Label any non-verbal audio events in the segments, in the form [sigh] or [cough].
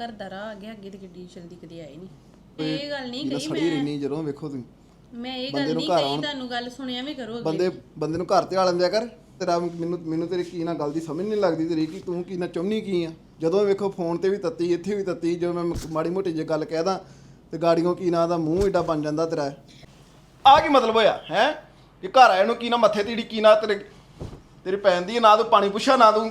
ਘਰ ਦਾ ਰਾਹ ਅੱਗੇ ਅੱਗੇ ਤੇ ਗੱਡੀ ਜਲਦੀ ਕਦੇ ਆਈ ਨਹੀਂ ਇਹ ਗੱਲ ਨਹੀਂ ਕਹੀ ਸੜੀ ਰਹਿਣੀ ਜਦੋਂ ਵੇਖੋ ਤੁਸੀਂ। ਮੈਂ ਇਹ ਗੱਲ ਨਹੀਂ ਕਹੀ ਤੁਹਾਨੂੰ ਗੱਲ ਸੁਣਿਆ ਵੀ ਕਰੋ ਬੰਦੇ ਬੰਦੇ ਨੂੰ ਘਰ ਤੇ ਆ ਲੈਂਦਿਆ ਕਰ। ਤੇਰਾ ਮੈਨੂੰ ਮੈਨੂੰ ਤੇਰੀ ਕੀ ਨਾ ਗੱਲ ਦੀ ਸਮਝ ਨਹੀਂ ਲੱਗਦੀ ਤੇਰੀ ਕਿ ਤੂੰ ਕੀ ਨਾ ਚਾਹੁੰਦੀ ਕੀ ਆ। ਜਦੋਂ ਵੇਖੋ ਫੋਨ ਤੇ ਵੀ ਤੱਤੀ ਇੱਥੇ ਵੀ ਤੱਤੀ ਜਦੋਂ ਮੈਂ ਮਾੜੀ ਮੋਟੀ ਜੇ ਗੱਲ ਕਹਿਦਾ ਤੇ ਗਾੜੀਆਂ ਕੀ ਨਾ ਦਾ ਮੂੰਹ ਏਡਾ ਬਣ ਜਾਂਦਾ ਤੇਰਾ। ਆ ਕੀ ਮਤਲਬ ਹੋਇਆ ਹੈ? ਕਿ ਘਰ ਆਏ ਨੂੰ ਕੀ ਨਾ ਮੱਥੇ ਤੇਰੀ ਕੀ ਨਾ ਤੇਰੇ ਤੇਰੀ ਪੈਣ ਦੀ ਨਾ ਤੂੰ ਪਾਣੀ ਪੁੱਛਾ ਨਾ ਤੂੰ।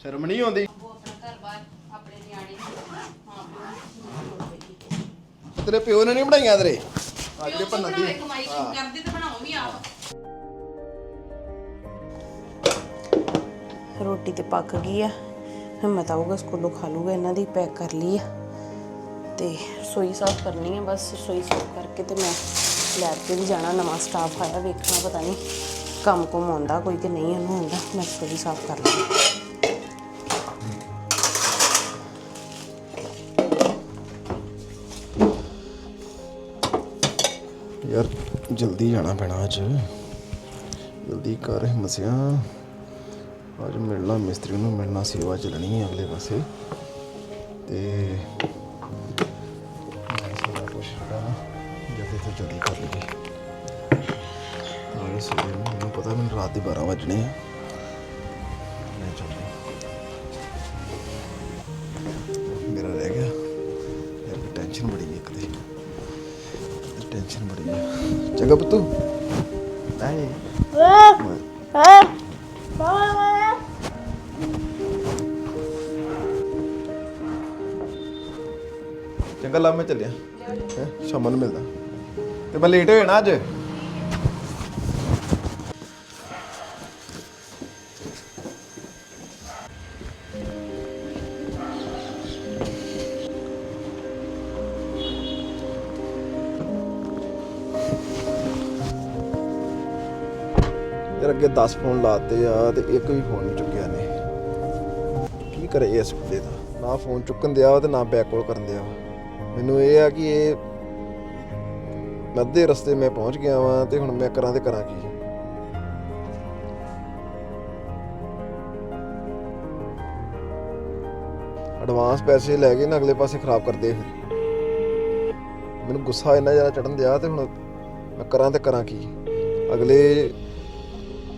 ਸ਼ਰਮ ਨਹੀਂ ਆਉਂਦੀ ਉਹ ਆਪਣਾ ਘਰ ਬਾਰ ਆਪਣੇ ਨਿਆਣੇ ਮਾਂ ਪਿਓ ਤੇਰੇ ਪਿਓ ਨੇ ਨਹੀਂ ਬਣਾਈਆਂ ਤੇਰੇ? ਆ ਜਿਹੜੇ ਭੰਨਣ ਦੀ। ਕਮਾਈ ਕਰਦੇ ਤੇ ਬਣਾਓ ਵੀ ਆਪ। ਰੋਟੀ ਤੇ ਪੱਕ ਗਈ ਆ। ਹਿੰਮਤ ਆਊਗਾ ਸਕੂਲੋਂ ਖਾ ਲੂਗਾ ਇਹਨਾਂ ਦੀ ਪੈਕ ਕਰ ਲਈ ਆ। ਤੇ ਰਸੋਈ ਸਾਫ਼ ਕਰਨੀ ਹੈ ਬਸ ਰਸੋਈ ਸਾਫ਼ ਕਰਕੇ ਤੇ ਮੈਂ ਲੈਬ ਤੇ ਵੀ ਜਾਣਾ ਨਵਾਂ ਸਟਾਫ ਆਇਆ ਵੇਖਣਾ ਪਤਾ ਨਹੀਂ ਕੰਮ ਕੁਮ ਆਉਂਦਾ ਕੋਈ ਕਿ ਨਹੀਂ ਉਹਨੂੰ ਆਉਂਦਾ ਮੈਂ ਰਸੋਈ ਸਾਫ਼ ਕਰ ਲਈ ਯਾਰ ਜਲਦੀ ਜਾਣਾ ਪੈਣਾ ਅੱਜ। ਜਲਦੀ ਕਰ ਮਸਿਆ ਅੱਜ ਮਿਲਣਾ, ਮਿਸਤਰੀ ਨੂੰ ਮਿਲਣਾ ਸੇਵਾ ਚੱਲਣੀ ਹੈ ਅਗਲੇ ਪਾਸੇ। ਤੇ ਸਾਰਾ ਕੁਝ ਜਲਦੀ ਤੋਂ ਜਲਦੀ ਕਰ ਲਈਏ। ਨਾਲੇ ਸਵੇਰੇ ਨੂੰ ਮੈਨੂੰ ਪਤਾ, ਮੈਨੂੰ ਰਾਤ ਦੇ 12 ਵਜਣੇ ਆ। ਟੈਨਸ਼ਨ ਹੈ ਚੰਗਾ ਪੁੱਤੂ ਨਹੀਂ ਚੰਗਾ ਲਾ ਮੈਂ ਚੱਲਿਆ ਹੈਂ, ਸ਼ਾਮਾਂ ਨੂੰ ਮਿਲਦਾ ਤੇ ਮੈਂ ਲੇਟ ਹੋ ਜਾਣਾ ਅੱਜ ਯਾਰ ਅੱਗੇ 10 ਫੋਨ ਲਾਤੇ ਆ ਤੇ ਇੱਕ ਵੀ ਫੋਨ ਨਹੀਂ ਚੁੱਕਿਆ ਨੇ। ਕੀ ਕਰੇ ਇਸ ਬੰਦੇ ਦਾ? ਨਾ ਫੋਨ ਚੁੱਕਣ ਦਿਆ ਤੇ ਨਾ ਬੈਕ ਕਾਲ ਕਰਨ ਦਿਆ ਮੈਨੂੰ ਇਹ ਆ ਕਿ ਇਹ ਮੈਂ ਰਸਤੇ ਮੈਂ ਪਹੁੰਚ ਗਿਆ ਵਾਂ ਤੇ ਹੁਣ ਮੈਂ ਕਰਾਂ ਤੇ ਕਰਾਂ ਕੀ? ਐਡਵਾਂਸ ਪੈਸੇ ਲੈ ਕੇ ਨਾ ਅਗਲੇ ਪਾਸੇ ਖਰਾਬ ਕਰਦੇ ਫਿਰ। ਮੈਨੂੰ ਗੁੱਸਾ ਇੰਨਾ ਜ਼ਿਆਦਾ ਚੜਨ ਦਿਆ ਤੇ ਹੁਣ ਮੈਂ ਕਰਾਂ ਤੇ ਕਰਾਂ ਕੀ? ਅਗਲੇ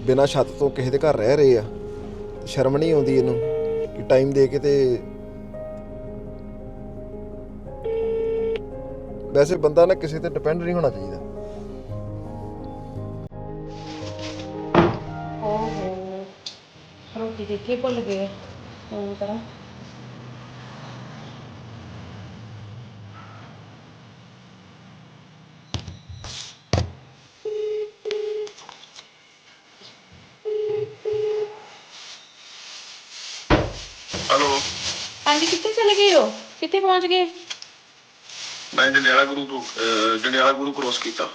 ਬਿਨਾਂ ਛੱਤ ਤੋਂ ਕਿਸੇ ਦੇ ਘਰ ਰਹਿ ਰਹੇ ਆ। ਸ਼ਰਮ ਨਹੀਂ ਆਉਂਦੀ ਇਹਨੂੰ ਕਿ ਟਾਈਮ ਦੇ ਕੇ ਤੇ ਵੈਸੇ ਬੰਦਾ ਨਾ ਕਿਸੇ ਤੇ ਡਿਪੈਂਡ ਨਹੀਂ ਹੋਣਾ ਚਾਹੀਦਾ। ਓਹੋ, ਰੋਟੀ ਦੇਖੇ ਭੁੱਲ ਗਏ? ਫੋਨ ਕਰਾਂ ਹੈਲੋ ਹਾਂਜੀ ਕਿੱਥੇ ਚਲੇ ਗਏ ਹੋ? ਕਿੱਥੇ ਪਹੁੰਚ ਗਏ? ਮੈਂ ਜੰਡਿਆਲਾ ਗੁਰੂ ਤੋਂ ਅਹ, ਜੰਡਿਆਲਾ ਗੁਰੂ ਕ੍ਰੋਸ ਕੀਤਾ।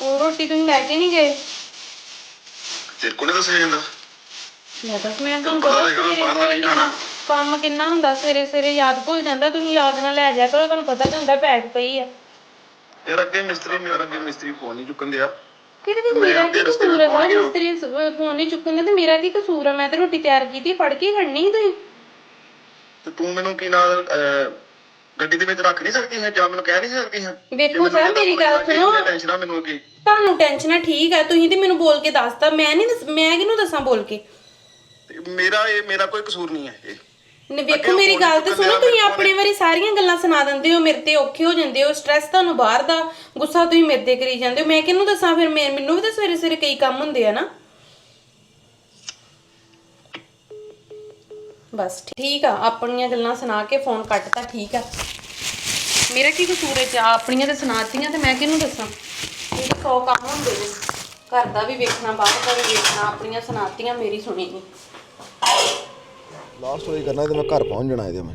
ਉਹ ਰੋਟੀ ਤੁਸੀਂ ਲੈ ਕੇ ਨਹੀਂ ਗਏ? ਤੇਰੇ ਕੋਲ ਨੀ ਦੱਸਿਆ ਜਾਂਦਾ? ਮੈਂ ਤਾਂ ਮੈਂ ਤੁਹਾਨੂੰ ਪਤਾ ਸਵੇਰੇ ਦਾ ਨਹੀਂ ਖਾਣਾ। ਕੰਮ ਕਿੰਨਾ ਹੁੰਦਾ ਸਵੇਰੇ ਸਵੇਰੇ ਯਾਦ ਭੁੱਲ ਜਾਂਦਾ ਤੁਸੀਂ ਯਾਦ ਨਾਲ ਲੈ ਜਾਇਆ ਕਰੋ ਤੁਹਾਨੂੰ ਪਤਾ ਤਾਂ ਹੁੰਦਾ ਪੈਕ ਪਈ ਆ। ਯਾਰ ਅੱਗੇ ਮਿਸਤਰੀ ਮੇਰਾ ਅੱਗੇ ਮਿਸਤਰੀ ਫੋਨ ਨਹੀਂ ਚੁੱਕਣ ਦਿਆ। ਕਿਹਦੇ ਵਿੱਚ ਮੇਰਾ ਕੀ ਕਸੂਰ ਹੈ ਮਿਸਤਰੀ ਫੋਨ ਨਹੀਂ ਚੁੱਕਣਗੇ ਤੇ ਮੇਰਾ ਕੀ ਕਸੂਰ ਹੈ ਮੈਂ ਤੇ ਰੋਟੀ ਤਿਆਰ ਕੀਤੀ ਫੜ ਕੇ ਖੜਨੀ ਤੁਸੀਂ? ਤੇ ਤੂੰ ਮੈਨੂੰ ਕੀ ਨਾਲ ਅਹ, ਗੱਡੀ ਦੇ ਵਿੱਚ ਰੱਖ ਨਹੀਂ ਸਕਦੀ ਹੈ ਜਾਂ ਮੈਨੂੰ ਕਹਿ ਨਹੀਂ ਸਕਦੀ ਹੈ? ਵੇਖੋ ਸਰ ਮੇਰੀ ਗੱਲ ਸੁਣੋ। ਟੈਨਸ਼ਨ ਆ ਮੈਨੂੰ ਅੱਗੇ। ਤੁਹਾਨੂੰ ਟੈਨਸ਼ਨ ਹੈ ਠੀਕ ਹੈ ਤੁਸੀਂ ਤੇ ਮੈਨੂੰ ਬੋਲ ਕੇ ਦੱਸਤਾ ਮੈਂ ਨਹੀਂ ਦੱਸ- ਮੈਂ ਕਿਹਨੂੰ ਦੱਸਾਂ ਬੋਲ ਕੇ? ਤੇ ਮੇਰਾ ਇਹ ਮੇਰਾ ਕੋਈ ਕਸੂਰ ਨਹੀਂ ਹੈ ਇਹ। ਨੇ ਵੇਖੋ ਮੇਰੀ ਗੱਲ ਤੇ ਸੁਣੋ ਤੁਸੀਂ ਆਪਣੇ ਵਾਰੀ ਸਾਰੀਆਂ ਗੱਲਾਂ ਸੁਣਾ ਦਿੰਦੇ ਹੋ ਮੇਰੇ ਤੇ ਔਖੇ ਹੋ ਜਾਂਦੇ ਹੋ ਸਟ੍ਰੈਸ ਤੁਹਾਨੂੰ ਬਾਹਰ ਦਾ ਗੁੱਸਾ ਤੁਸੀਂ ਮੇਰੇ ਤੇ ਕਰੀ ਜਾਂਦੇ ਹੋ। ਮੈਂ ਕਿਹਨੂੰ ਦੱਸਾਂ ਫਿਰ? ਮੈਂ- ਮੈਨੂੰ ਵੀ ਤਾਂ ਸਵੇਰੇ ਸਵੇਰੇ ਕਈ ਕੰਮ ਹੁੰਦੇ ਆ ਨਾ। ਬਸ ਠੀਕ ਆ ਆਪਣੀਆਂ ਗੱਲਾਂ ਸੁਣਾ ਕੇ ਫੋਨ ਕੱਟਤਾ ਠੀਕ ਆ। ਮੇਰਾ ਕੀ ਕਸੂਰ ਹੈ ਚ ਆਪਣੀਆਂ ਤੇ ਸੁਣਾਤੀਆਂ ਤੇ ਮੈਂ ਕਿਹਨੂੰ ਦੱਸਾਂ? ਇਹ ਸੌ ਕੰਮ ਹੁੰਦੇ ਨੇ। ਘਰ ਦਾ ਵੀ ਵੇਖਣਾ ਬਾਹਰ ਦਾ ਵੀ ਵੇਖਣਾ ਆਪਣੀਆਂ ਸੁਣਾਤੀਆਂ ਮੇਰੀ ਸੁਣੀ ਨਹੀਂ ਲਾਸਟ ਵਾਰੀ ਕਰਨਾ ਤੇ ਮੈਂ ਘਰ ਪਹੁੰਚ ਜਾਣਾ ਇਹਦੇ ਮੈਂ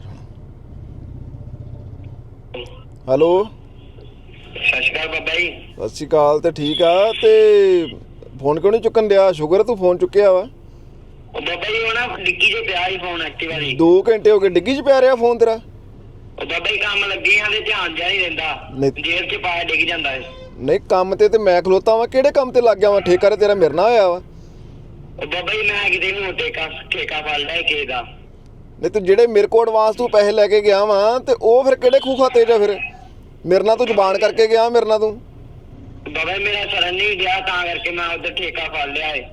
ਹੈਲੋ ਸਤਿ ਸ਼੍ਰੀ ਅਕਾਲ ਬਾਬਾ ਜੀ। ਸਤਿ ਸ਼੍ਰੀ ਅਕਾਲ ਤੇ ਠੀਕ ਆ ਤੇ ਫੋਨ ਕਿਉਂ ਨਹੀਂ ਚੁੱਕਣ ਦਿਆ ਸ਼ੁਕਰ ਹੈ ਤੂੰ ਫੋਨ ਚੁੱਕਿਆ ਵਾ। ਉਹ ਬਾਬਾ ਜੀ ਉਹ ਨਾ ਡਿੱਗੀ 'ਚ ਪਿਆ ਸੀ ਫੋਨ ਐਕਟਿਵਾ ਦੀ 2 ਘੰਟੇ ਹੋ ਗਏ ਡਿੱਗੀ 'ਚ ਪਿਆ ਰਿਹਾ ਫੋਨ ਤੇਰਾ? ਉਹ ਬਾਬਾ ਜੀ ਕੰਮ ਲੱਗੇ ਆ ਤੇ ਧਿਆਨ ਜਾ ਨਹੀਂ ਰਹਿੰਦਾ ਨਹੀਂ। ਜੇਬ 'ਚ ਪਾਇਆ ਡਿੱਗ ਜਾਂਦਾ ਹੈ ਨਹੀਂ ਕੰਮ ਤੇ ਤੇ ਮੈਂ ਖਲੋਤਾ ਵਾਂ ਕਿਹੜੇ ਕੰਮ ਤੇ ਲੱਗ ਗਿਆ ਵਾਂ? ਠੇਕਾ ਤੇਰਾ ਮੇਰੇ ਨਾਲ ਹੋਇਆ ਵਾ। ਉਹ ਬਾਬਾ ਜੀ ਮੈਂ ਕਿਤੇ ਨੂੰ ਠੇਕਾ ਠੇਕਾ ਫੜ ਲਿਆ ਕਿਸੇ ਦਾ। ਨਹੀਂ ਤੂੰ ਜਿਹੜੇ ਮੇਰੇ ਕੋਲ ਐਡਵਾਂਸ ਤੂੰ ਪੈਸੇ ਲੈ ਕੇ ਗਿਆ ਵਾਂ ਤੇ ਉਹ ਫਿਰ ਕਿਹੜੇ ਖੂਹ ਖਾਤੇ 'ਚ ਆ ਫਿਰ? ਮੇਰੇ ਨਾਲ ਤੂੰ ਜ਼ਬਾਨ ਕਰਕੇ ਗਿਆ ਮੇਰੇ ਨਾਲ ਤੂੰ? ਬਾਬਾ ਜੀ ਮੇਰਾ ਸਰਨ ਨਹੀਂ ਗਿਆ ਤਾਂ ਕਰਕੇ ਮੈਂ ਉਧਰ ਠੇਕਾ ਫੜ ਲਿਆ ਏ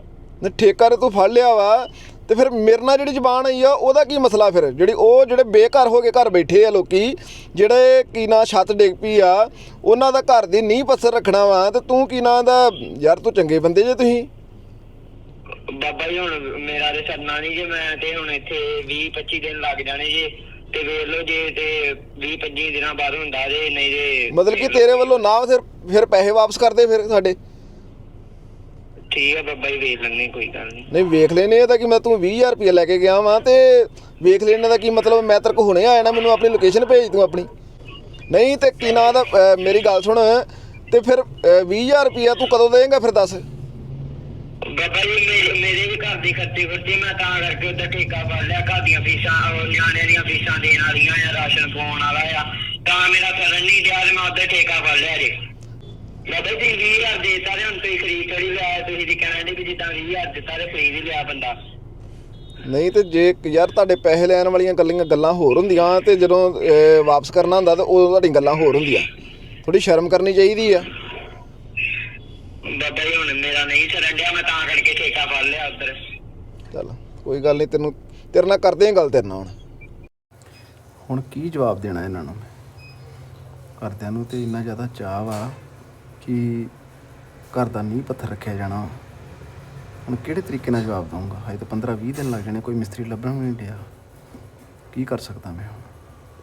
ਠੇਕਾ ਤੇ ਤੂੰ ਫੜ ਲਿਆ ਵਾ ਤੇ ਫਿਰ ਮੇਰੇ ਨਾਲ ਜਿਹੜੀ ਜ਼ਬਾਨ ਆਈ ਆ ਉਹਦਾ ਕੀ ਮਸਲਾ ਫਿਰ? ਜਿਹੜੀ ਉਹ ਜਿਹੜੇ ਬੇਘਰ ਹੋ ਕੇ ਘਰ ਬੈਠੇ ਆ ਲੋਕੀ ਜਿਹੜੇ ਕੀ ਨਾ ਛੱਤ ਡਿੱਗ ਪਈ ਆ ਉਹਨਾਂ ਦਾ ਘਰ ਦੀ ਨੀਂਹ ਪੱਥਰ ਰੱਖਣਾ ਵਾ ਤੇ ਤੂੰ ਕੀ ਨਾ ਦਾ? ਯਾਰ ਤੂੰ ਚੰਗੇ ਬੰਦੇ ਜੇ ਤੁਸੀਂ। ਬਾਬਾ ਜੀ ਹੁਣ ਮੇਰਾ ਤੇ ਸਰਨਾ ਨਹੀਂ ਜੇ ਮੈਂ ਤੇ ਹੁਣ ਇੱਥੇ 20 25 ਦਿਨ ਲੱਗ ਜਾਣੇ ਜੇ ਤੇ ਵੇਖ ਲਓ ਜੇ ਤੇ 20 25 ਦਿਨਾਂ ਬਾਅਦ ਹੁੰਦਾ ਜੇ ਨਹੀਂ ਜੇ ਮਤਲਬ ਕਿ ਤੇਰੇ ਵੱਲੋਂ ਨਾ ਫਿਰ ਫਿਰ ਪੈਸੇ ਵਾਪਸ ਕਰਦੇ ਫਿਰ ਸਾਡੇ। ਠੀਕ ਹੈ ਬਾਬਾ ਜੀ ਵੇਖ ਲੈਣੇ ਕੋਈ ਗੱਲ ਨਹੀਂ। ਨਹੀਂ ਵੇਖ ਲੈਨੇ ਇਹਦਾ ਕਿ ਮੈਂ ਤੂੰ 20000 ਰੁਪਏ ਲੈ ਕੇ ਗਿਆ ਵਾਂ ਤੇ ਵੇਖ ਲੈਣੇ ਦਾ ਕੀ ਮਤਲਬ ਮੈਂ ਤੇਰੇ ਕੋ ਹੁਣੇ ਆਇਆ ਨਾ ਮੈਨੂੰ ਆਪਣੀ ਲੋਕੇਸ਼ਨ ਭੇਜ ਤੂੰ ਆਪਣੀ। ਨਹੀਂ ਤੇ ਕੀ ਨਾਂ ਦਾ ਅਹ, ਮੇਰੀ ਗੱਲ ਸੁਣ ਤੇ ਫਿਰ ਅਹ, 20000 ਰੁਪਇਆ ਤੂੰ ਕਦੋਂ ਦੇਂਗਾ ਫਿਰ ਦੱਸ? ਬਾਬਾ ਜੀ ਮੇਰੇ ਮੇਰੇ ਵੀ ਘਰ ਦੀ ਖਰਚੇ ਖਰਚੇ ਮੈਂ ਤਾਂ ਕਰਕੇ ਉਧਰ ਠੇਕਾ ਫੜ ਲਿਆ ਘਰ ਦੀਆਂ ਫੀਸਾਂ ਉਹ ਨਿਆਣਿਆਂ ਦੀਆਂ ਫੀਸਾਂ ਦੇਣ ਵਾਲੀਆਂ ਆ ਰਾਸ਼ਨ ਪਾਉਣ ਵਾਲਾ ਆ। ਤਾਂ ਮੇਰਾ ਸਰਨ ਨਹੀਂ ਤੇ ਮੈਂ ਉਧਰ ਠੇਕਾ ਫੜ ਲਿਆ ਜੀ। ਬਾਬਾ ਜੀ 20000 ਦੇਤਾ ਤੇ ਹੁਣ ਤੁਸੀਂ ਖਰੀਦ ਥੋੜੀ ਲਿਆ ਤੁਸੀਂ ਦੀ ਕਹਿੰਦੇ ਵੀ ਜਿੱਦਾਂ 20000 ਦਿੱਤਾ ਤੇ ਖਰੀਦ ਹੀ ਲਿਆ ਬੰਦਾ। ਨਹੀਂ ਤੇ ਜੇ ਯਾਰ ਤੁਹਾਡੇ ਪੈਸੇ ਲੈਣ ਵਾਲੀਆਂ ਗੱਲਾਂ ਗੱਲਾਂ ਹੋਰ ਹੁੰਦੀਆਂ ਤੇ ਜਦੋਂ ਅਹ, ਵਾਪਸ ਕਰਨਾ ਹੁੰਦਾ ਤਾਂ ਉਦੋਂ ਤੁਹਾਡੀਆਂ ਗੱਲਾਂ ਹੋਰ ਹੁੰਦੀਆਂ। ਥੋੜੀ ਸ਼ਰਮ ਕਰਨੀ ਚਾਹੀਦੀ ਆ। ਬਾਬਾ ਜੀ ਹੁਣ ਮੇਰਾ ਨਹੀਂ ਸਰਨ ਡਿਆ ਮੈਂ ਤਾਂ ਕਰਕੇ ਠੇਕਾ ਫੜ ਲਿਆ ਉਧਰ। ਚੱਲ ਕੋਈ ਗੱਲ ਨਹੀਂ ਤੈਨੂੰ ਤੇਰੇ ਨਾਲ ਕਰਦੇ ਆਂ ਗੱਲ ਤੇਰੇ ਨਾਲ। ਹੁਣ ਹੁਣ ਕੀ ਜਵਾਬ ਦੇਣਾ ਇਹਨਾਂ ਨੂੰ? ਘਰਦਿਆਂ ਨੂੰ ਤੇ ਇੰਨਾ ਜ਼ਿਆਦਾ ਚਾਹ ਵਾ। ਕਿ ਘਰ ਦਾ ਨੀਂਹ ਪੱਥਰ ਰੱਖਿਆ ਜਾਣਾ। ਹੁਣ ਕਿਹੜੇ ਤਰੀਕੇ ਨਾਲ ਜਵਾਬ ਦਊਂਗਾ? ਹਜੇ ਤਾਂ 15 20 ਦਿਨ ਲੱਗ ਜਾਣੇ ਕੋਈ ਮਿਸਤਰੀ ਲੱਭਣ ਵੀ ਨਹੀਂ ਡਿਆ। ਕੀ ਕਰ ਸਕਦਾ ਮੈਂ ਹੁਣ?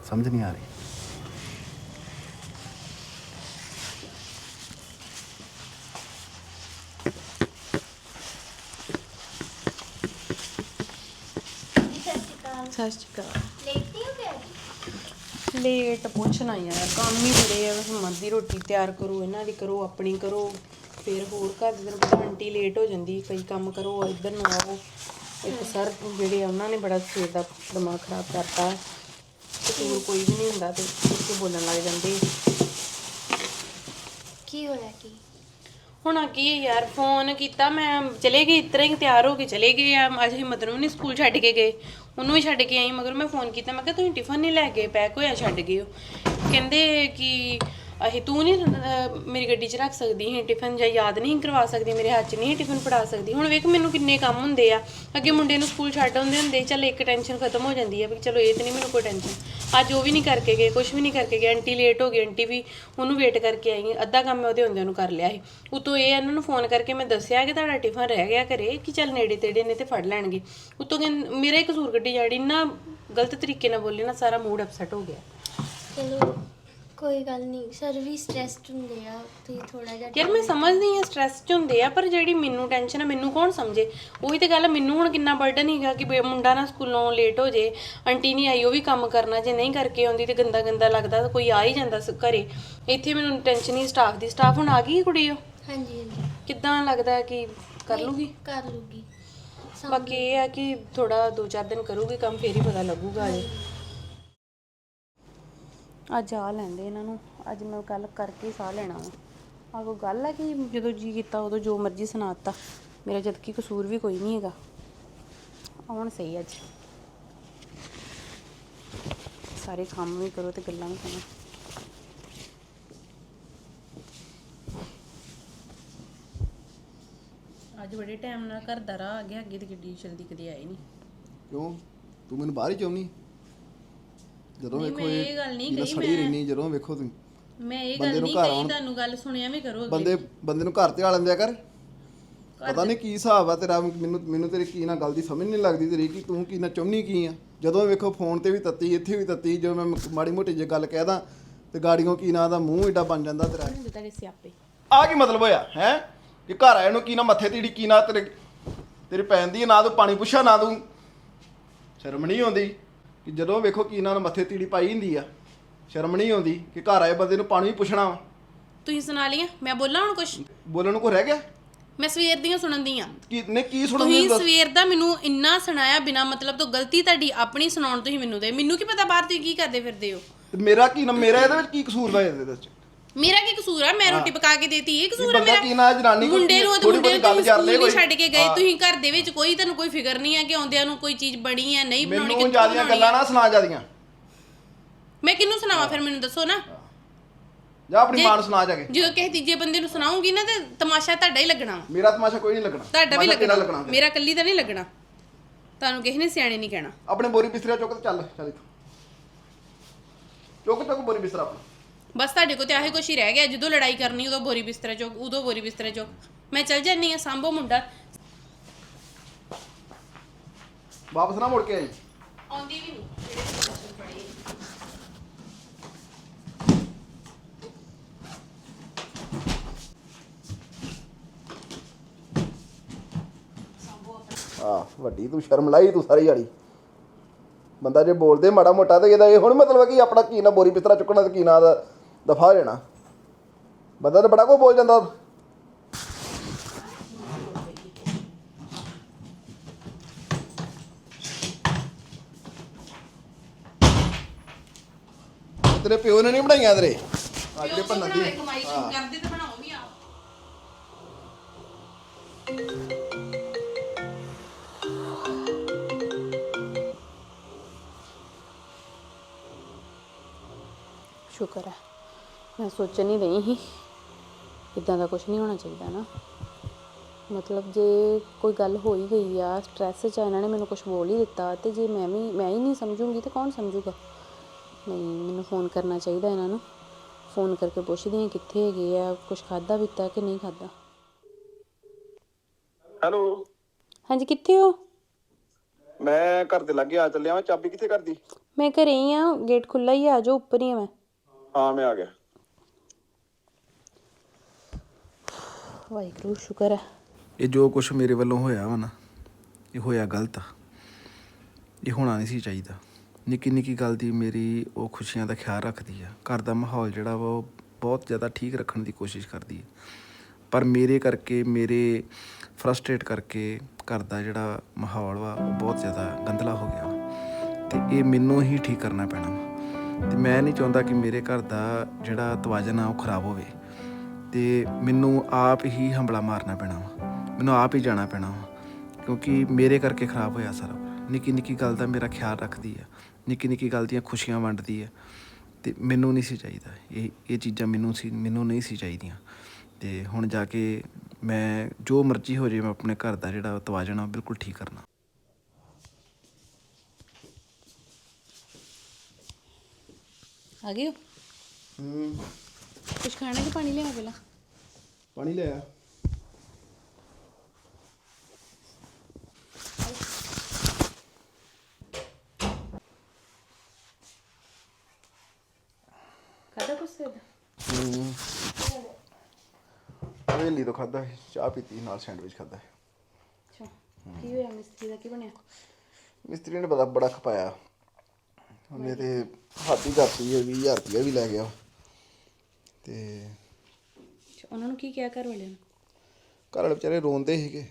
ਸਮਝ ਨਹੀਂ ਆ ਰਹੀ। ਸਤਿ ਸ਼੍ਰੀ ਅਕਾਲ। ਲੇਟ ਪੁੱਛਣਾ ਯਾਰ ਕੰਮ ਹੀ ਬੜੇ ਆ ਹਿੰਮਤ ਦੀ ਰੋਟੀ ਤਿਆਰ ਕਰੋ, ਇਹਨਾਂ ਦੀ ਕਰੋ, ਆਪਣੀ ਕਰੋ। ਫਿਰ ਹੋਰ ਘਰ ਦੇ ਤੈਨੂੰ ਆਂਟੀ ਲੇਟ ਹੋ ਜਾਂਦੀ, ਕਈ ਕੰਮ ਕਰੋ ਇੱਧਰ ਨੂੰ ਆਓ। ਇੱਕ ਸਰ ਜਿਹੜੇ ਆ, ਉਹਨਾਂ ਨੇ ਬੜਾ ਸਵੇਰ ਦਾ ਦਿਮਾਗ ਖਰਾਬ ਕਰਤਾ। ਕਸੂਰ ਕੋਈ ਵੀ ਨਹੀਂ ਹੁੰਦਾ ਤੇ ਉੱਥੇ ਬੋਲਣ ਲੱਗ ਜਾਂਦੇ। ਕੀ ਹੋਇਆ ਕੀ? ਹੁਣ ਆ ਕੀ ਯਾਰ? ਫੋਨ ਕੀਤਾ ਮੈਂ ਚਲੇ ਗਈ ਇਤਰਾ ਹੀ ਤਿਆਰ ਹੋ ਕੇ ਚਲੇ ਗਏ ਆ। ਅੱਜ ਹਿੰਮਤ ਨੂੰ ਨਹੀਂ ਸਕੂਲ ਛੱਡ ਕੇ ਗਏ। ਉਹਨੂੰ ਵੀ ਛੱਡ ਕੇ ਆਈ ਮਗਰ ਮੈਂ ਫੋਨ ਕੀਤਾ। ਮੈਂ ਕਿਹਾ ਤੁਸੀਂ ਟਿਫਨ ਨਹੀਂ ਲੈ ਕੇ ਪੈਕ ਹੋਇਆ ਛੱਡ ਗਏ ਹੋ? ਕਹਿੰਦੇ ਕਿ ਅਹੀ ਤੂੰ ਨਹੀਂ ਅਹ, ਮੇਰੀ ਗੱਡੀ 'ਚ ਰੱਖ ਸਕਦੀ ਹੈ ਟਿਫਨ ਜਾਂ ਯਾਦ ਨਹੀਂ ਕਰਵਾ ਸਕਦੀ ਮੇਰੇ ਹੱਥ 'ਚ ਨਹੀਂ ਟਿਫਨ ਫੜਾ ਸਕਦੀ। ਹੁਣ ਵੇਖ ਮੈਨੂੰ ਕਿੰਨੇ ਕੰਮ ਹੁੰਦੇ ਆ। ਅੱਗੇ ਮੁੰਡੇ ਨੂੰ ਸਕੂਲ ਛੱਡ ਆਉਂਦੇ ਹੁੰਦੇ ਚੱਲ ਇੱਕ ਟੈਨਸ਼ਨ ਖਤਮ ਹੋ ਜਾਂਦੀ ਆ ਵੀ ਚਲੋ ਇਹ ਤੇ ਨਹੀਂ ਮੈਨੂੰ ਕੋਈ ਟੈਨਸ਼ਨ ਅੱਜ ਉਹ ਵੀ ਨਹੀਂ ਕਰਕੇ ਗਏ ਕੁਝ ਵੀ ਨਹੀਂ ਕਰਕੇ ਗਏ, ਆਂਟੀ ਲੇਟ ਹੋ ਗਈ, ਆਂਟੀ ਵੀ ਉਹਨੂੰ ਵੇਟ ਕਰਕੇ ਆਈ, ਅੱਧਾ ਕੰਮ ਮੈਂ ਉਹਦੇ ਹੁੰਦਿਆਂ ਨੂੰ ਕਰ ਲਿਆ ਸੀ। ਉਤੋਂ ਇਹ ਇਹਨਾਂ ਨੂੰ ਫੋਨ ਕਰਕੇ ਮੈਂ ਦੱਸਿਆ ਕਿ ਤੁਹਾਡਾ ਟਿਫਨ ਰਹਿ ਗਿਆ ਘਰੇ, ਕਿ ਚੱਲ ਨੇੜੇ ਤੇੜੇ ਨੇ ਤੇ ਫੜ ਲੈਣਗੇ। ਉਤੋਂ ਕਹਿੰਦੇ, ਮੇਰਾ ਹੀ ਕਸੂਰ ਗੱਡੀ ਜਾੜੀ ਨਾ ਗਲਤ ਤਰੀਕੇ ਨਾਲ ਬੋਲੇ ਨਾ, ਸਾਰਾ ਮੂਡ ਅਪਸੈਟ ਹੋ ਗਿਆ। ਚਲੋ। ਕੋਈ ਗੱਲ ਨਹੀਂ ਸਰ ਵੀ ਸਟ੍ਰੈਸਡ ਹੁੰਦੇ ਆ ਤੁਸੀਂ ਥੋੜਾ ਜਿਹਾ ਯਾਰ ਮੈਂ ਸਮਝਦੀ ਹਾਂ ਸਟ੍ਰੈਸ ਚ ਹੁੰਦੇ ਆ ਪਰ ਜਿਹੜੀ ਮੈਨੂੰ ਟੈਨਸ਼ਨ ਆ ਮੈਨੂੰ ਕੌਣ ਸਮਝੇ? ਉਹੀ ਤੇ ਗੱਲ ਆ, ਮੈਨੂੰ ਹੁਣ ਕਿੰਨਾ ਬਰਡਨ ਹੈਗਾ ਕਿ ਬੇ- ਮੁੰਡਾ ਨਾ ਸਕੂਲੋਂ ਲੇਟ ਹੋ ਜੇ ਆਂਟੀ ਨਹੀਂ ਆਈ ਉਹ ਵੀ ਕੰਮ ਕਰਨਾ ਜੇ ਨਹੀਂ ਕਰਕੇ ਆਉਂਦੀ ਤੇ ਗੰਦਾ ਗੰਦਾ ਲੱਗਦਾ ਤਾਂ ਕੋਈ ਆ ਹੀ ਜਾਂਦਾ ਸ- ਘਰੇ। ਇੱਥੇ ਮੈਨੂੰ ਟੈਨਸ਼ਨ ਹੀ ਸਟਾਫ ਦੀ ਸਟਾਫ ਹੁਣ ਆ ਗਈ ਕੁੜੀ ਉਹ? ਹਾਂਜੀ ਹਾਂਜੀ। ਕਿੱਦਾਂ ਲੱਗਦਾ ਕਿ ਕਰ ਲੂਗੀ? ਕਰ ਲੂਗੀ। ਬਾਕੀ ਇਹ ਆ ਕਿ ਥੋੜਾ 2-4 ਦਿਨ ਕਰੂਗੀ ਕੰਮ ਫੇਰ ਹੀ ਪਤਾ ਲੱਗੂਗਾ ਜੇ ਅੱਜ ਆ ਲੈਂਦੇ ਇਹਨਾਂ ਨੂੰ। ਅੱਜ ਮੈਂ ਗੱਲ ਕਰਕੇ ਸਾਹ ਲੈਣਾ ਵਾ। ਆ ਕੋਈ ਗੱਲ ਹੈ ਕਿ ਜਦੋਂ ਜੀ ਕੀਤਾ ਉਦੋਂ ਜੋ ਮਰਜ਼ੀ ਸੁਣਾਤਾ। ਮੇਰਾ ਜਦ ਕੀ ਕਸੂਰ ਵੀ ਕੋਈ ਨਹੀਂ ਹੈਗਾ। ਆਉਣ ਸਹੀ ਅੱਜ। ਸਾਰੇ ਕੰਮ ਵੀ ਕਰੋ ਤੇ ਗੱਲਾਂ ਵੀ ਕਰੋ। ਅੱਜ ਬੜੇ ਟਾਈਮ ਨਾਲ ਘਰ ਦਾ ਰਾਹ ਆ ਗਿਆ ਅੱਗੇ ਤੇ ਗੱਡੀ ਜਲਦੀ ਕਦੇ ਆਈ ਨਹੀਂ। ਕਿਉਂ? ਤੂੰ ਮੈਨੂੰ ਬਾਹਰ ਹੀ ਚਾਹੁੰਨੀ ਜਦੋਂ ਨਹੀਂ, ਵੇਖੋ ਮੈਂ ਇਹ ਗੱਲ ਨਹੀਂ ਕਹੀ, ਸੜੀ ਮੈਂ- ਰਹਿਣੀ ਜਦੋਂ ਵੇਖੋ ਤੂੰ ਮੈਂ ਇਹ ਬੰਦੇ ਗੱਲ ਨੂੰ ਨਹੀਂ ਘਰ ਕਹੀ ਆਉਣ- ਤੁਹਾਨੂੰ ਗੱਲ ਸੁਣਿਆ ਵੀ ਕਰੋ ਅੱਗੇ ਬੰਦੇ ਬੰਦੇ ਨੂੰ ਘਰ ਤੇ ਆ ਲੈਂਦਿਆ ਕਰ ਪਤਾ ਨਹੀਂ ਕੀ ਹਿਸਾਬ ਆ ਤੇਰਾ ਮੈਨੂੰ ਮੈਨੂੰ ਤੇਰੀ ਕੀ ਨਾ ਗੱਲ ਦੀ ਸਮਝ ਨਹੀਂ ਲੱਗਦੀ ਤੇਰੀ ਕਿ ਤੂੰ ਕੀ ਨਾ ਚਾਹੁੰਨੀ ਕੀ ਆ। ਜਦੋਂ ਵੇਖੋ ਫੋਨ ਤੇ ਵੀ ਤੱਤੀ ਇੱਥੇ ਵੀ ਤੱਤੀ ਜਦੋਂ ਮੈਂ ਮ- ਮਾੜੀ ਮੋਟੀ ਜੇ ਗੱਲ ਕਹਿਦਾ ਤੇ ਗਾੜੀਆਂ ਕੀ ਨਾ ਦਾ ਮੂੰਹ ਏਡਾ ਬਣ ਜਾਂਦਾ ਤੇਰਾ। ਹੁੰਦੇ ਤੁਹਾਡੇ ਸਿਆਪੇ ਆ ਕੀ ਮਤਲਬ ਹੋਇਆ ਹੈ? ਕਿ ਘਰ ਆਏ ਨੂੰ ਕੀ ਨਾ ਮੱਥੇ ਤੀੜੀ ਕੀ ਨਾ ਤੇਰੇ ਤੇਰੀ ਭੈਣ ਦੀ ਨਾ ਤੂੰ ਪਾਣੀ ਪੁੱਛਾ ਨਾ ਤੂੰ ਸ਼ਰਮ ਨਹੀਂ ਆਉਂਦੀ। ਕਿ ਜਦੋਂ ਵੇਖੋ ਕੀ ਨਾ ਮੱਥੇ ਤੀੜੀ ਪਾਈ ਹੁੰਦੀ ਆ ਸ਼ਰਮ ਨਹੀਂ ਆਉਂਦੀ ਕਿ ਘਰ ਆਏ ਬੰਦੇ ਨੂੰ ਪਾਣੀ ਵੀ ਪੁੱਛਣਾ ਵਾ। ਤੁਸੀਂ ਸੁਣਾ ਲਿਆ ਮੈਂ ਬੋਲਾਂ ਹੁਣ ਕੁਝ ਬੋਲਣ ਨੂੰ ਕੋ ਰਹਿ ਗਿਆ? ਮੈਂ ਸਵੇਰ ਦੀਆਂ ਸੁਣਨ ਦੀ ਆ ਕੀ ਨੇ ਕੀ ਸੁਣਨ ਤੁਸੀਂ ਦੱਸ। ਸਵੇਰ ਦਾ ਮੈਨੂੰ ਇੰਨਾ ਸੁਣਾਇਆ ਬਿਨਾ ਮਤਲਬ ਤੋਂ ਗਲਤੀ ਤੁਹਾਡੀ ਆਪਣੀ ਸੁਣਾਉਣ ਤੁਸੀਂ ਮੈਨੂੰ ਦੇ। ਮੈਨੂੰ ਕੀ ਪਤਾ ਬਾਹਰ ਤੁਸੀਂ ਕੀ ਕਰਦੇ ਫਿਰਦੇ ਹੋ? ਮੇਰਾ ਕੀ ਨਾ ਮੇਰਾ ਇਹਦੇ ਵਿੱਚ ਕੀ ਕਸੂਰ ਵਾ ਇਹਦੇ ਵਿੱਚ? ਮੇਰਾ ਕੀ ਕਸੂਰ ਆ? ਮੈਂ ਰੋਟੀ ਪਕਾ ਕੇ ਦੇਤੀ ਇਹ ਕਸੂਰ ਆ ਬੰਦਾ ਮੇਰਾ? ਕੀ ਨਾ ਜਨਾਨੀ ਮੁੰਡੇ ਨੂੰ ਤੇ ਮੁੰਡੇ ਨੂੰ ਸਕੂਲ ਹੀ ਕੋਈ। ਛੱਡ ਕੇ ਗਏ। ਤੁਸੀਂ ਘਰ ਦੇ ਵਿੱਚ ਕੋਈ ਤੁਹਾਨੂੰ ਕੋਈ ਫਿਕਰ ਨਹੀਂ ਹੈ ਕਿ ਆਉਂਦਿਆਂ ਨੂੰ ਕੋਈ ਚੀਜ਼ ਬਣੀ ਹੈ ਨਹੀਂ ਬਣਾਉਣੀ ਮੈਨੂੰ ਜਿਆਦੀਆਂ ਬਣਾਉਣੀ ਗੱਲਾਂ। ਨਾ ਸੁਣਾ ਜਿਆਦੀਆਂ। ਮੈਂ ਕਿਹਨੂੰ ਸੁਣਾਵਾਂ ਫਿਰ ਮੈਨੂੰ ਦੱਸੋ ਨਾ? ਜਾਂ ਆਪਣੀ ਮਾਂ ਨੂੰ ਸੁਣਾ ਜਾ ਕੇ। ਜਦੋਂ ਕਿਸੇ ਤੀਜੇ ਬੰਦੇ ਨੂੰ ਸੁਣਾਉਂਗੀ ਨਾ ਤੇ ਤਮਾਸ਼ਾ ਤੁਹਾਡਾ ਹੀ ਲੱਗਣਾ। ਮੇਰਾ ਤਮਾਸ਼ਾ ਕੋਈ ਨਹੀਂ ਲੱਗਣਾ। ਤੁਹਾਡਾ ਵੀ ਲੱਗਣਾ। ਮੇਰਾ ਕੱਲੀ ਦਾ ਨਹੀਂ ਲੱਗਣਾ। ਤੁਹਾਨੂੰ ਕਿਸੇ ਨੇ ਸਿਆਣੇ ਨਹੀਂ ਕਹਿਣਾ। ਆਪਣੇ ਬੋਰੀ ਬਿਸਤਰਾ ਚੁੱਕ ਤੇ ਚੱਲ ਚੱਲ ਇੱਥੋਂ। ਚੁੱਕ ਚੁੱਕ ਬੋਰੀ ਬਿਸਤਰਾ ਆਪਣਾ। ਬਸ ਤੁਹਾਡੇ ਕੋਲ ਤੇ ਆਹੀ ਕੁਛ ਹੀ ਰਹਿ ਗਿਆ ਜਦੋਂ ਲੜਾਈ ਕਰਨੀ ਉਦੋਂ ਬੋਰੀ ਬਿਸਤਰਾ ਚੁੱਕ ਉਦੋਂ ਬੋਰੀ ਬਿਸਤਰਾ ਚੁੱਕ। ਮੈਂ ਚੱਲ ਜਾਂਦੀ ਆ ਸਾਂਭੋ ਮੁੰਡਾ। ਵਾਪਸ ਨਾ ਮੁੜ ਕੇ ਆਈ। ਆਉਂਦੀ ਵੀ ਨਹੀਂ ਜਿਹੜੇ ਸੈਸ਼ਨ ਪੜੇ ਆ ਵੱਡੀ ਤੂੰ ਸ਼ਰਮ ਲਾਈ ਤੂੰ ਸਾਰੀ ਜਾੜੀ ਬੰਦਾ ਜੇ ਬੋਲਦੇ ਮਾੜਾ ਮੋਟਾ ਤੇ ਇਹਦਾ ਇਹ ਹੁਣ ਮਤਲਬ ਹੈ ਕਿ ਆਪਣਾ ਕੀ ਨਾ ਬੋਰੀ ਬਿਸਤਰਾ ਚੁੱਕਣਾ ਤੇ ਕੀ ਨਾ ਦਾ ਦਫਾ ਲੈਣਾ। ਬੰਦਾ ਤਾਂ ਬੜਾ ਕੋ ਬੋਲ ਜਾਂਦਾ। ਤੇਰੇ ਪਿਓ ਨੇ ਨਹੀਂ ਬਣਾਈਆਂ ਤੇਰੇ? ਜਿਹੜੇ ਭੰਨਣ ਦੀ। ਕਮਾਈ ਕਰਦੇ ਤੇ ਬਣਾਓ ਵੀ ਆ। ਸ਼ੁਕਰ ਹੈ। ਮੈਂ ਸੋਚਣ ਹੀ ਰਹੀ ਸੀ। ਇਦਾਂ ਦਾ ਕੁਝ ਨਹੀਂ ਹੋਣਾ ਚਾਹੀਦਾ ਨਾ। ਮਤਲਬ ਜੇ ਕੋਈ ਗੱਲ ਹੋ ਹੀ ਗਈ ਆ ਸਟ੍ਰੈਸ 'ਚ ਆ, ਇਹਨਾਂ ਨੇ ਮੈਨੂੰ ਕੁਝ ਬੋਲ ਹੀ ਦਿੱਤਾ ਤੇ ਜੇ ਮੈਂ ਵੀ ਮੈਂ ਹੀ ਨਹੀਂ ਸਮਝੂੰਗੀ ਤੇ ਕੌਣ ਸਮਝੂਗਾ? ਨਹੀਂ ਮੈਨੂੰ ਫੋਨ ਕਰਨਾ ਚਾਹੀਦਾ ਇਹਨਾਂ ਨੂੰ। ਫੋਨ ਕਰਕੇ ਪੁੱਛਦੀ ਹਾਂ ਕਿੱਥੇ ਹੈਗੇ ਆ ਕੁਝ ਖਾਦਾ ਪੀਤਾ ਕਿ ਨਹੀਂ ਖਾਦਾ ਹੈਲੋ। ਹਾਂਜੀ ਕਿੱਥੇ ਹੋ? ਮੈਂ ਘਰ ਦੇ ਲਾਗੇ ਆ ਚੱਲਿਆ ਵਾਂ। ਚਾਬੀ ਕਿੱਥੇ ਕਰਦੀ ਮੈਂ ਘਰੇ ਹੀ ਆ ਗੇਟ ਖੁੱਲਾ ਹੀ ਆ ਆ ਜਾਓ ਉੱਪਰ ਹੀ ਆ ਮੈਂ। ਹਾਂ ਮੈਂ ਆ ਗਿਆ। ਵਾਹਿਗੁਰੂ, ਸ਼ੁਕਰ ਹੈ। ਇਹ ਜੋ ਕੁਝ ਮੇਰੇ ਵੱਲੋਂ ਹੋਇਆ ਵਾ ਨਾ, ਇਹ ਹੋਇਆ ਗਲਤ ਆ। ਇਹ ਹੋਣਾ ਨਹੀਂ ਸੀ ਚਾਹੀਦਾ। ਨਿੱਕੀ ਨਿੱਕੀ ਗੱਲ ਦੀ ਮੇਰੀ ਉਹ ਖੁਸ਼ੀਆਂ ਦਾ ਖਿਆਲ ਰੱਖਦੀ ਆ। ਘਰ ਦਾ ਮਾਹੌਲ ਜਿਹੜਾ ਵਾ, ਉਹ ਬਹੁਤ ਜ਼ਿਆਦਾ ਠੀਕ ਰੱਖਣ ਦੀ ਕੋਸ਼ਿਸ਼ ਕਰਦੀ ਹੈ ਪਰ ਮੇਰੇ ਕਰਕੇ, ਮੇਰੇ ਫਰਸਟ੍ਰੇਟ ਕਰਕੇ ਘਰ ਦਾ ਜਿਹੜਾ ਮਾਹੌਲ ਵਾ, ਉਹ ਬਹੁਤ ਜ਼ਿਆਦਾ ਗੰਦਲਾ ਹੋ ਗਿਆ ਵਾ। ਤੇ ਇਹ ਮੈਨੂੰ ਹੀ ਠੀਕ ਕਰਨਾ ਪੈਣਾ ਵਾ। ਤੇ ਮੈਂ ਨਹੀਂ ਚਾਹੁੰਦਾ ਕਿ ਮੇਰੇ ਘਰ ਦਾ ਜਿਹੜਾ ਤਵਾਜ਼ਨ ਆ, ਉਹ ਖਰਾਬ ਹੋਵੇ। ਤੇ ਮੈਨੂੰ ਆਪ ਹੀ ਹੰਬਲਾ ਮਾਰਨਾ ਪੈਣਾ ਵਾ। ਮੈਨੂੰ ਆਪ ਹੀ ਜਾਣਾ ਪੈਣਾ ਵਾ ਕਿਉਂਕਿ ਮੇਰੇ ਕਰਕੇ ਖਰਾਬ ਹੋਇਆ ਸਾਰਾ। ਨਿੱਕੀ ਨਿੱਕੀ ਗੱਲ ਦਾ ਮੇਰਾ ਖਿਆਲ ਰੱਖਦੀ ਆ। ਨਿੱਕੀ ਨਿੱਕੀ ਗੱਲ ਦੀਆਂ ਖੁਸ਼ੀਆਂ ਵੰਡਦੀ ਆ। ਤੇ ਮੈਨੂੰ ਨਹੀਂ ਸੀ ਚਾਹੀਦਾ। ਇਹ ਇਹ ਚੀਜ਼ਾਂ ਮੈਨੂੰ ਸੀ ਮੈਨੂੰ ਨਹੀਂ ਸੀ ਚਾਹੀਦੀਆਂ। ਤੇ ਹੁਣ ਜਾ ਕੇ ਮੈਂ ਜੋ ਮਰਜ਼ੀ ਹੋ ਜੇ ਮੈਂ ਆਪਣੇ ਘਰ ਦਾ ਜਿਹੜਾ ਤਵਾਜ਼ਨ ਆ ਬਿਲਕੁਲ ਠੀਕ ਕਰਨਾ। ਆ ਗਏ ਹੂੰ। ਕੁਝ ਖਾਣਾ ਕਿ ਪਾਣੀ ਲਿਆਵਾਂ ਪਹਿਲਾਂ? ਪਾਣੀ ਲਿਆ। ਖਾਦਾ ਕੁਛ ਤੇ ਹੂੰ। ਵੇਲੀ ਤੋਂ ਖਾਦਾ ਚਾਹ ਪੀਤੀ ਨਾਲ ਸੈਂਡਵਿਚ ਖਾਦਾ ਅੱਛਾ ਕੀ ਹੋਇਆ ਮਿਸਤਰੀ ਦਾ ਕੀ ਬਣਿਆ? ਮਿਸਤਰੀ ਨੇ ਬੜਾ ਬੜਾ ਖਪਾਇਆ। ਉਹਨੇ ਤੇ ਹੱਥ ਹੀ ਕਰਤੀ ਹੈ 20000 ਰੁਪਇਆ ਵੀ ਲੈ ਗਿਆ। ਤੇ ਅੱਛਾ, ਉਹਨਾਂ ਨੂੰ ਕੀ ਕਿਹਾ ਘਰ ਵਾਲਿਆਂ ਨੂੰ? ਘਰ ਵਾਲੇ ਵਿਚਾਰੇ ਰੋਂਦੇ ਸੀਗੇ।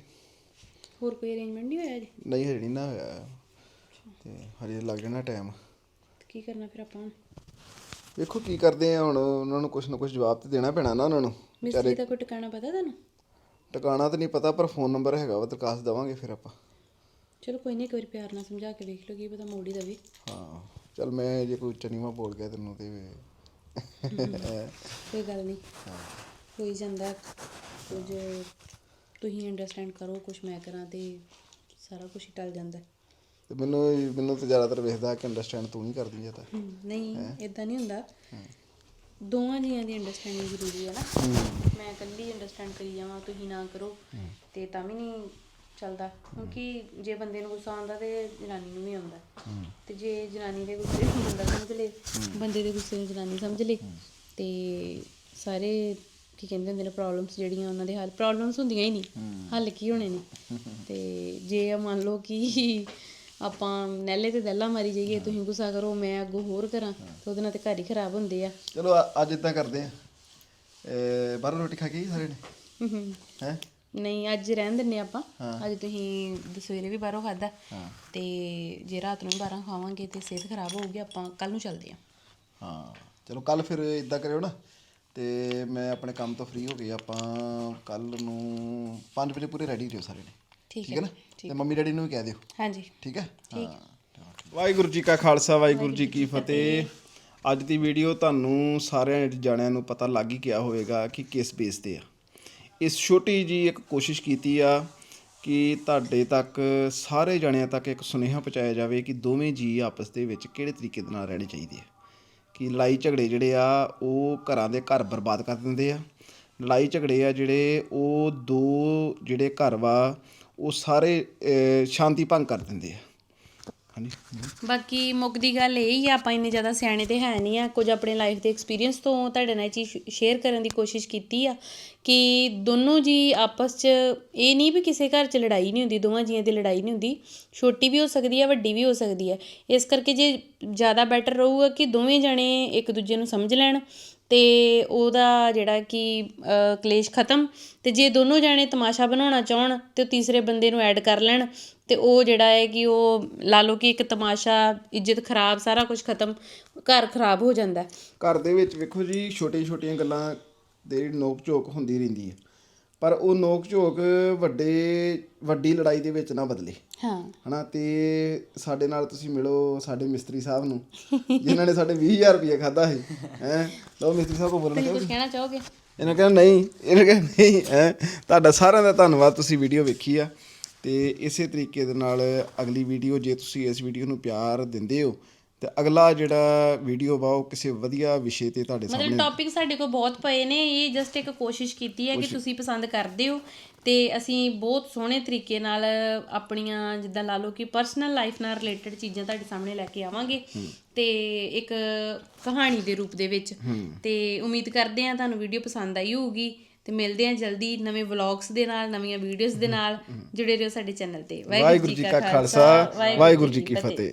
ਹੋਰ ਕੋਈ ਅਰੇਂਜਮੈਂਟ ਨਹੀਂ ਹੋਇਆ ਜੀ ਨਹੀਂ ਹਜੇ ਨਹੀਂ ਨਾ ਹੋਇਆ। ਤੇ ਹਜੇ ਲੱਗ ਜਾਣਾ ਟਾਈਮ ਕੀ ਕਰਨਾ ਫਿਰ ਆਪਾਂ ਹੁਣ? ਵੇਖੋ ਕੀ ਕਰਦੇ ਆ ਹੁਣ ਉਹਨਾਂ ਨੂੰ ਕੁਝ ਨਾ ਕੁਝ ਜਵਾਬ ਤੇ ਦੇਣਾ ਪੈਣਾ ਨਾ ਉਹਨਾਂ ਨੂੰ। ਮਿਸਤਰੀ ਦਾ ਕੋਈ ਟਿਕਾਣਾ ਪਤਾ ਤੁਹਾਨੂੰ? ਟਿਕਾਣਾ ਤਾਂ ਨਹੀਂ ਪਤਾ ਪਰ ਫੋਨ ਨੰਬਰ ਹੈਗਾ ਵਾ ਦਰਖਾਸਤ ਦੇਵਾਂਗੇ ਫਿਰ ਆਪਾਂ। ਚਲੋ ਕੋਈ ਨਹੀਂ ਇੱਕ ਵਾਰੀ ਪਿਆਰ ਨਾਲ ਸਮਝਾ ਕੇ ਵੇਖ ਲਓ ਕੀ ਪਤਾ ਮੋੜੀ ਦਵੇ। ਹਾਂ ਚਲ ਮੈਂ ਜੇ ਕੋਈ ਚਨੀਵਾ ਬੋਲ ਗਿਆ ਤੈਨੂੰ ਤੇ [laughs] ਕੋਈ ਗੱਲ ਨਹੀਂ। ਹੋਈ ਜਾਂਦਾ। ਕੁਝ ਤੁਸੀਂ ਅੰਡਰਸਟੈਂਡ ਕਰੋ ਕੁਝ ਮੈਂ ਕਰਾਂ ਤੇ ਸਾਰਾ ਕੁਝ ਹੀ ਟਲ ਜਾਂਦਾ। ਤੇ ਮੈਨੂੰ ਮੈਨੂੰ ਤਾਂ ਜ਼ਿਆਦਾਤਰ ਵੇਖਦਾ ਕਿ ਅੰਡਰਸਟੈਂਡ ਤੂੰ ਨਹੀਂ ਕਰਦੀ ਜਾਂ ਤਾਂ। ਹਮ, ਨਹੀਂ ਇਦਾਂ ਨਹੀਂ ਹੁੰਦਾ। ਦੋਵਾਂ ਜੀਆਂ ਦੀ ਅੰਡਰਸਟੈਂਡਿੰਗ ਜ਼ਰੂਰੀ ਹੈ ਨਾ। ਮੈਂ ਇਕੱਲੀ ਅੰਡਰਸਟੈਂਡ ਕਰੀ ਜਾਵਾਂ ਤੁਸੀਂ ਨਾ ਕਰੋ। ਤੇ ਤਾਂ ਵੀ ਨਹੀਂ ਚੱਲਦਾ। ਕਿਉਂਕਿ ਜੇ ਬੰਦੇ ਨੂੰ ਗੁੱਸਾ ਆਉਂਦਾ ਤੇ ਜਨਾਨੀ ਨੂੰ ਵੀ ਆਉਂਦਾ। ਤੇ ਜੇ ਜਨਾਨੀ ਦੇ ਗੁੱਸੇ ਨੂੰ ਬੰਦਾ ਸਮਝ ਲੇ ਬੰਦੇ ਦੇ ਗੁੱਸੇ ਨੂੰ ਜਨਾਨੀ ਸਮਝ ਲੇ ਤੇ ਸਾਰੇ ਕੀ ਕਹਿੰਦੇ ਹੁੰਦੇ ਨੇ ਪ੍ਰੋਬਲਮਸ ਜਿਹੜੀਆਂ ਉਹਨਾਂ ਦੇ ਹੱਲ ਪ੍ਰੋਬਲਮਸ ਹੁੰਦੀਆਂ ਹੀ ਨਹੀਂ। ਹੱਲ ਕੀ ਹੋਣੇ ਨੇ? [laughs] ਤੇ ਜੇ ਆ ਮੰਨ ਲਓ ਕਿ ਆਪਾਂ ਨੈਲੇ ਤੇ ਦੱਲਾ ਮਾਰੀ ਜਾਈਏ ਤੁਸੀਂ ਗੁੱਸਾ ਕਰੋ ਮੈਂ ਅੱਗੋਂ ਹੋਰ ਕਰਾਂ ਤੇ ਉਹਦੇ ਨਾਲ ਤੇ ਘਰ ਹੀ ਖਰਾਬ ਹੁੰਦੇ ਆ। ਚਲੋ ਅੱਜ ਇਦਾਂ ਕਰਦੇ ਆ। ਬਾਹਰੋਂ ਰੋਟੀ ਖਾ ਕੇ ਸਾਰੇ ਨੇ? ਹੈ? ਨਹੀਂ ਅੱਜ ਰਹਿਣ ਦਿੰਨੇ ਆਪਾਂ। ਅੱਜ ਤੁਸੀਂ ਦ- ਸਵੇਰੇ ਵੀ ਬਾਹਰੋਂ ਖਾਦਾ ਤੇ ਜੇ ਰਾਤ ਨੂੰ ਬਾਹਰੋਂ ਖਾਵਾਂਗੇ ਤੇ ਸਿਹਤ ਖਰਾਬ ਹੋਊਗੀ ਆਪਾਂ ਕੱਲ ਨੂੰ ਚੱਲਦੇ ਆ। ਹਾਂ ਚਲੋ ਕੱਲ ਫਿਰ ਇਦਾਂ ਕਰਿਓ ਨਾ। ਤੇ ਮੈਂ ਆਪਣੇ ਕੰਮ ਤੋਂ ਫ੍ਰੀ ਹੋ ਕੇ ਆਪਾਂ ਕੱਲ ਨੂੰ 5 ਵਜੇ ਪੂਰੇ ਰੈਡੀ ਰਹੋ ਸਾਰੇ ਨੇ। ਠੀਕ ਠੀਕ ਹੈ ਨਾ? ਤੇ ਮੰਮੀ ਡੈਡੀ ਨੂੰ ਵੀ ਕਹਿ ਦਿਓ। ਹਾਂਜੀ। ਠੀਕ ਹੈ? ਹਾਂ ਵਾਹਿਗੁਰੂ ਜੀ ਕਾ ਖਾਲਸਾ ਵਾਹਿਗੁਰੂ ਜੀ ਕੀ ਫਤਿਹ। ਅੱਜ ਦੀ ਵੀਡੀਓ ਤੁਹਾਨੂੰ ਸਾਰਿਆਂ ਜਾਣਿਆਂ ਨੂੰ ਪਤਾ ਲੱਗ ਹੀ ਗਿਆ ਹੋਵੇਗਾ ਕਿ ਕਿਸ ਬੇਸ ਤੇ ਆ। ਇਸ ਛੋਟੀ ਜੀ ਇੱਕ ਕੋਸ਼ਿਸ਼ ਕੀਤੀ ਆ ਕਿ ਤੁਹਾਡੇ ਤੱਕ, ਸਾਰੇ ਜਣਿਆਂ ਤੱਕ ਇੱਕ ਸੁਨੇਹਾ ਪਹੁੰਚਾਇਆ ਜਾਵੇ ਕਿ ਦੋਵੇਂ ਜੀ ਆਪਸ ਦੇ ਵਿੱਚ ਕਿਹੜੇ ਤਰੀਕੇ ਦੇ ਨਾਲ ਰਹਿਣੇ ਚਾਹੀਦੇ ਆ। ਕਿ ਲੜਾਈ ਝਗੜੇ ਜਿਹੜੇ ਆ, ਉਹ ਘਰਾਂ ਦੇ ਘਰ ਬਰਬਾਦ ਕਰ ਦਿੰਦੇ ਆ। ਲੜਾਈ ਝਗੜੇ ਆ ਜਿਹੜੇ, ਉਹ ਦੋ ਜਿਹੜੇ ਘਰ ਵਾ, ਉਹ ਸਾਰੇ ਸ਼ਾਂਤੀ ਭੰਗ ਕਰ ਦਿੰਦੇ ਆ। ਹਾਂਜੀ। ਬਾਕੀ ਮੁੱਕਦੀ ਗੱਲ ਇਹ ਹੀ ਆ, ਆਪਾਂ ਇੰਨੇ ਜ਼ਿਆਦਾ ਸਿਆਣੇ ਤੇ ਹੈ ਨਹੀਂ ਆ। ਕੁਝ ਆਪਣੇ ਲਾਈਫ ਦੇ ਐਕਸਪੀਰੀਅੰਸ ਤੋਂ ਤੁਹਾਡੇ ਨਾਲ ਇਹ ਚੀਜ਼ ਸ਼ੇਅਰ ਕਰਨ ਦੀ ਕੋਸ਼ਿਸ਼ ਕੀਤੀ ਆ ਕਿ ਦੋਨੋਂ ਜੀ ਆਪਸ 'ਚ ਇਹ ਨਹੀਂ ਵੀ ਕਿਸੇ ਘਰ 'ਚ ਲੜਾਈ ਨਹੀਂ ਹੁੰਦੀ, ਦੋਵਾਂ ਜੀਆਂ ਦੀ ਲੜਾਈ ਨਹੀਂ ਹੁੰਦੀ। ਛੋਟੀ ਵੀ ਹੋ ਸਕਦੀ ਹੈ ਵੱਡੀ ਵੀ ਹੋ ਸਕਦੀ ਹੈ ਇਸ ਕਰਕੇ ਜੇ ਜ਼ਿਆਦਾ ਬੈਟਰ ਰਹੂਗਾ ਕਿ ਦੋਵੇਂ ਜਣੇ ਇੱਕ ਦੂਜੇ ਨੂੰ ਸਮਝ ਲੈਣ ਅਤੇ ਉਹਦਾ ਜਿਹੜਾ ਕਿ ਕਲੇਸ਼ ਖਤਮ। ਅਤੇ ਜੇ ਦੋਨੋਂ ਜਾਣੇ ਤਮਾਸ਼ਾ ਬਣਾਉਣਾ ਚਾਹੁਣ ਤੇ ਉਹ ਤੀਸਰੇ ਬੰਦੇ ਨੂੰ ਐਡ ਕਰ ਲੈਣ ਅਤੇ ਉਹ ਜਿਹੜਾ ਹੈ ਕਿ ਉਹ ਲਾ ਲਓ ਕਿ ਇੱਕ ਤਮਾਸ਼ਾ, ਇੱਜ਼ਤ ਖਰਾਬ, ਸਾਰਾ ਕੁਝ ਖਤਮ, ਘਰ ਖਰਾਬ ਹੋ ਜਾਂਦਾ। ਘਰ ਦੇ ਵਿੱਚ ਵੇਖੋ ਜੀ ਛੋਟੀਆਂ ਛੋਟੀਆਂ ਗੱਲਾਂ ਦੇ ਨੋਕ ਝੋਕ ਹੁੰਦੀ ਰਹਿੰਦੀ ਹੈ। ਪਰ ਉਹ ਨੋਕ ਝੋਕ ਵੱਡੇ ਵੱਡੀ ਲੜਾਈ ਦੇ ਵਿੱਚ ਨਾ ਬਦਲੇ। ਹਾਂ। ਹਨਾ ਤੇ ਸਾਡੇ ਨਾਲ ਤੁਸੀਂ ਮਿਲੋ ਸਾਡੇ ਮਿਸਤਰੀ ਸਾਹਿਬ ਨੂੰ ਜਿਨ੍ਹਾਂ ਨੇ ਸਾਡੇ 20000 ਰੁਪਏ ਖਾਦਾ ਸੀ ਹੈ। ਲਓ ਮਿਸਤਰੀ ਸਾਹਿਬ ਕੋ ਬੋਲਣਾ ਤੁਸੀਂ ਚਾਹੋ ਕੁਝ ਕਹਿਣਾ ਚਾਹੋਗੇ? ਇਹਨਾਂ ਕਹਿੰਦਾ ਨਹੀਂ। ਇਹਨਾਂ ਕਹਿੰਦਾ ਨਹੀਂ ਹੈ। ਤੁਹਾਡਾ ਸਾਰਿਆਂ ਦਾ ਧੰਨਵਾਦ ਤੁਸੀਂ ਵੀਡੀਓ ਵੇਖੀ ਆ। ਤੇ ਇਸੇ ਤਰੀਕੇ ਦੇ ਨਾਲ ਅਗਲੀ ਵੀਡੀਓ ਜੇ ਤੁਸੀਂ ਇਸ ਵੀਡੀਓ ਨੂੰ ਪਿਆਰ ਦਿੰਦੇ ਹੋ ਤੇ ਅਗਲਾ ਜਿਹੜਾ ਵੀਡੀਓ ਵਾ ਉਹ ਕਿਸੇ ਵਧੀਆ ਵਿਸ਼ੇ ਤੇ ਤੁਹਾਡੇ ਮਤਲਬ ਸਾਹਮਣੇ ਟੌਪਿਕ ਸਾਡੇ ਕੋਲ ਬਹੁਤ ਪਏ ਨੇ ਇਹ ਜਸਟ ਇੱਕ ਕੋਸ਼ਿਸ਼ ਕੀਤੀ ਹੈ ਕਿ ਤੁਸੀਂ ਪਸੰਦ ਕਰਦੇ ਹੋ ਤੇ ਅਸੀਂ ਬਹੁਤ ਸੋਹਣੇ ਤਰੀਕੇ ਨਾਲ ਆਪਣੀਆਂ ਜਿੱਦਾਂ ਲਾ ਲਓ ਕਿ ਪਰਸਨਲ ਲਾਈਫ ਨਾਲ ਰਿਲੇਟਡ ਚੀਜ਼ਾਂ ਤੁਹਾਡੇ ਸਾਹਮਣੇ ਲੈ ਕੇ ਆਵਾਂਗੇ। ਤੇ ਇੱਕ ਕਹਾਣੀ ਦੇ ਰੂਪ ਦੇ ਵਿੱਚ। ਤੇ ਉਮੀਦ ਕਰਦੇ ਹਾਂ ਤੁਹਾਨੂੰ ਵੀਡੀਓ ਪਸੰਦ ਆਈ ਹੋਊਗੀ। ਤੇ ਮਿਲਦੇ ਹਾਂ ਜਲਦੀ ਨਵੇਂ ਵਲੌਗਸ ਦੇ ਨਾਲ ਨਵੀਆਂ ਵੀਡੀਓਜ਼ ਦੇ ਨਾਲ ਜੁੜੇ ਰਹੋ ਸਾਡੇ ਚੈਨਲ ਤੇ। ਵਾਹਿਗੁਰੂ ਜੀ ਕਾ ਖਾਲਸਾ ਵਾਹਿਗੁਰੂ ਜੀ ਕੀ ਫਤਿਹ।